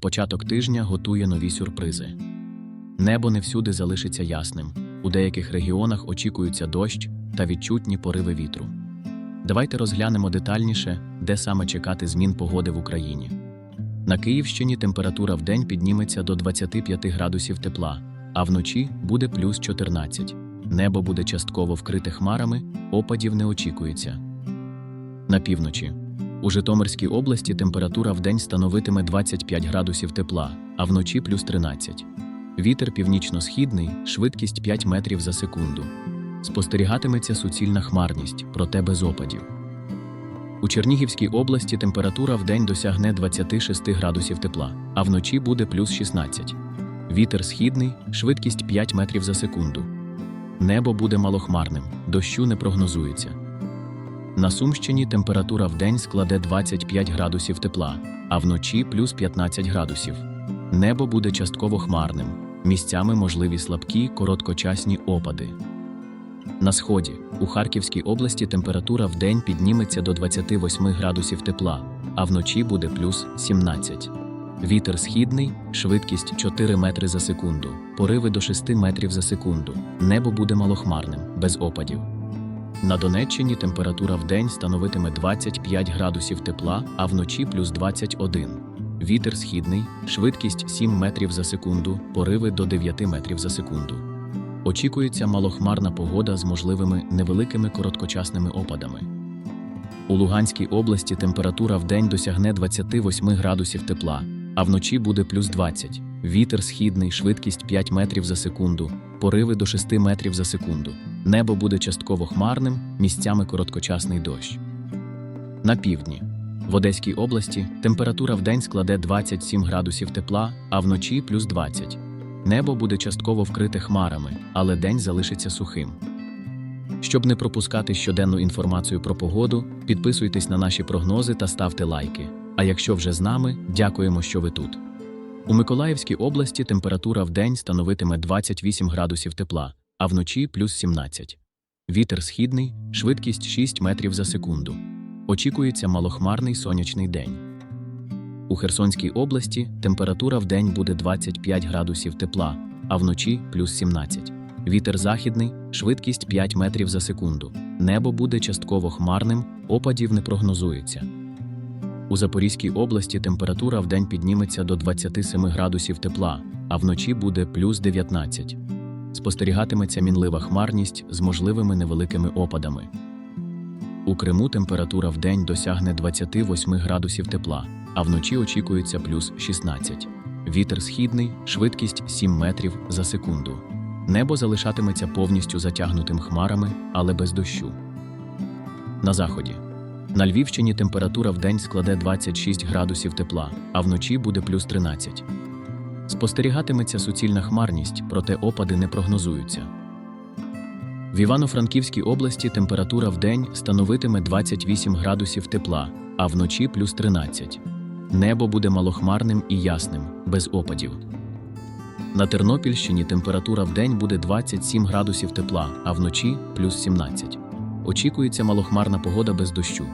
Початок тижня готує нові сюрпризи. Небо не всюди залишиться ясним. У деяких регіонах очікується дощ та відчутні пориви вітру. Давайте розглянемо детальніше, де саме чекати змін погоди в Україні. На Київщині температура в день підніметься до 25 градусів тепла, а вночі буде плюс 14. Небо буде частково вкрите хмарами, опадів не очікується. На півночі. У Житомирській області температура в день становитиме 25 градусів тепла, а вночі плюс 13. Вітер північно-східний, швидкість 5 метрів за секунду. Спостерігатиметься суцільна хмарність, проте без опадів. У Чернігівській області температура в день досягне 26 градусів тепла, а вночі буде плюс 16. Вітер східний, швидкість 5 метрів за секунду. Небо буде малохмарним, дощу не прогнозується. На Сумщині температура в день складе 25 градусів тепла, а вночі плюс 15 градусів. Небо буде частково хмарним, місцями можливі слабкі короткочасні опади. На сході у Харківській області температура в день підніметься до 28 градусів тепла, а вночі буде плюс 17. Вітер східний, швидкість 4 метри за секунду, пориви до 6 метрів за секунду. Небо буде малохмарним, без опадів. На Донеччині температура в день становитиме 25 градусів тепла, а вночі плюс 21. Вітер східний, швидкість 7 метрів за секунду, пориви до 9 метрів за секунду. Очікується малохмарна погода з можливими невеликими короткочасними опадами. У Луганській області температура в день досягне 28 градусів тепла, а вночі буде плюс 20. Вітер східний, швидкість 5 метрів за секунду, пориви до 6 метрів за секунду. Небо буде частково хмарним, місцями короткочасний дощ. На півдні. В Одеській області температура в день складе 27 градусів тепла, а вночі плюс 20. Небо буде частково вкрите хмарами, але день залишиться сухим. Щоб не пропускати щоденну інформацію про погоду, підписуйтесь на наші прогнози та ставте лайки. А якщо вже з нами, дякуємо, що ви тут. У Миколаївській області температура в день становитиме 28 градусів тепла, а вночі плюс 17. Вітер східний, швидкість 6 метрів за секунду. Очікується малохмарний сонячний день. У Херсонській області температура в день буде 25 градусів тепла, а вночі плюс 17. Вітер західний, швидкість 5 метрів за секунду. Небо буде частково хмарним, опадів не прогнозується. У Запорізькій області температура в день підніметься до 27 градусів тепла, а вночі буде плюс 19. Спостерігатиметься мінлива хмарність з можливими невеликими опадами. У Криму температура в день досягне 28 градусів тепла, а вночі очікується плюс 16. Вітер східний, швидкість 7 метрів за секунду. Небо залишатиметься повністю затягнутим хмарами, але без дощу. На заході. На Львівщині температура в день складе 26 градусів тепла, а вночі буде плюс 13. Спостерігатиметься суцільна хмарність, проте опади не прогнозуються. В Івано-Франківській області температура в день становитиме 28 градусів тепла, а вночі плюс 13. Небо буде малохмарним і ясним, без опадів. На Тернопільщині температура в день буде 27 градусів тепла, а вночі плюс 17. Очікується малохмарна погода без дощу.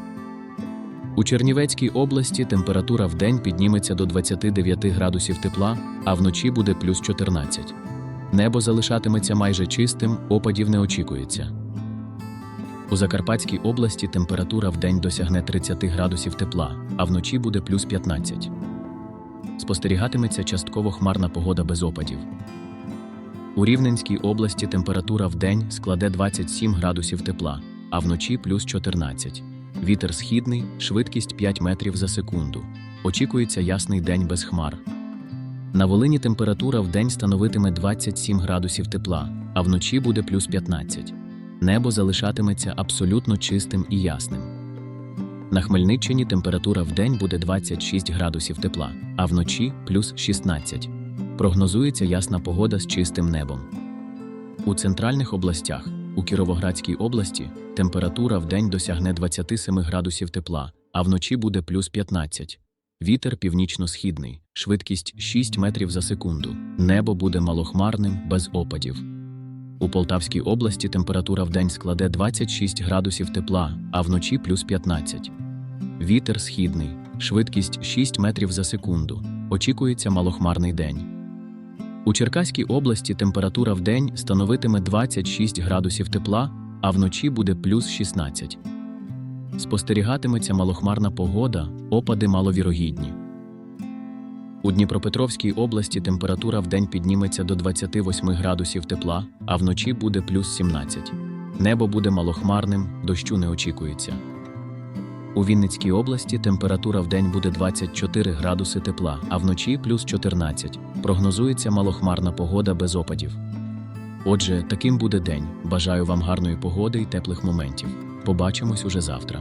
У Чернівецькій області температура в день підніметься до 29 градусів тепла, а вночі буде плюс 14. Небо залишатиметься майже чистим, опадів не очікується. У Закарпатській області температура в день досягне 30 градусів тепла, а вночі буде плюс 15. Спостерігатиметься частково хмарна погода без опадів. У Рівненській області температура в день складе 27 градусів тепла, а вночі плюс 14. Вітер східний, швидкість 5 метрів за секунду. Очікується ясний день без хмар. На Волині температура в день становитиме 27 градусів тепла, а вночі буде плюс 15. Небо залишатиметься абсолютно чистим і ясним. На Хмельниччині температура в день буде 26 градусів тепла, а вночі плюс 16. Прогнозується ясна погода з чистим небом. У центральних областях, у Кіровоградській області, температура в день досягне 27 градусів тепла, а вночі буде плюс 15. Вітер північно-східний, швидкість 6 метрів за секунду. Небо буде малохмарним, без опадів. У Полтавській області температура в день складе 26 градусів тепла, а вночі плюс 15. Вітер східний, швидкість 6 метрів за секунду. очікується малохмарний день. У Черкаській області температура в день становитиме 26 градусів тепла, а вночі буде плюс 16. Спостерігатиметься малохмарна погода, опади маловірогідні. У Дніпропетровській області температура в день підніметься до 28 градусів тепла, а вночі буде плюс 17. Небо буде малохмарним, дощу не очікується. У Вінницькій області температура в день буде 24 градуси тепла, а вночі плюс 14. Прогнозується малохмарна погода без опадів. Отже, таким буде день. Бажаю вам гарної погоди і теплих моментів. Побачимось уже завтра.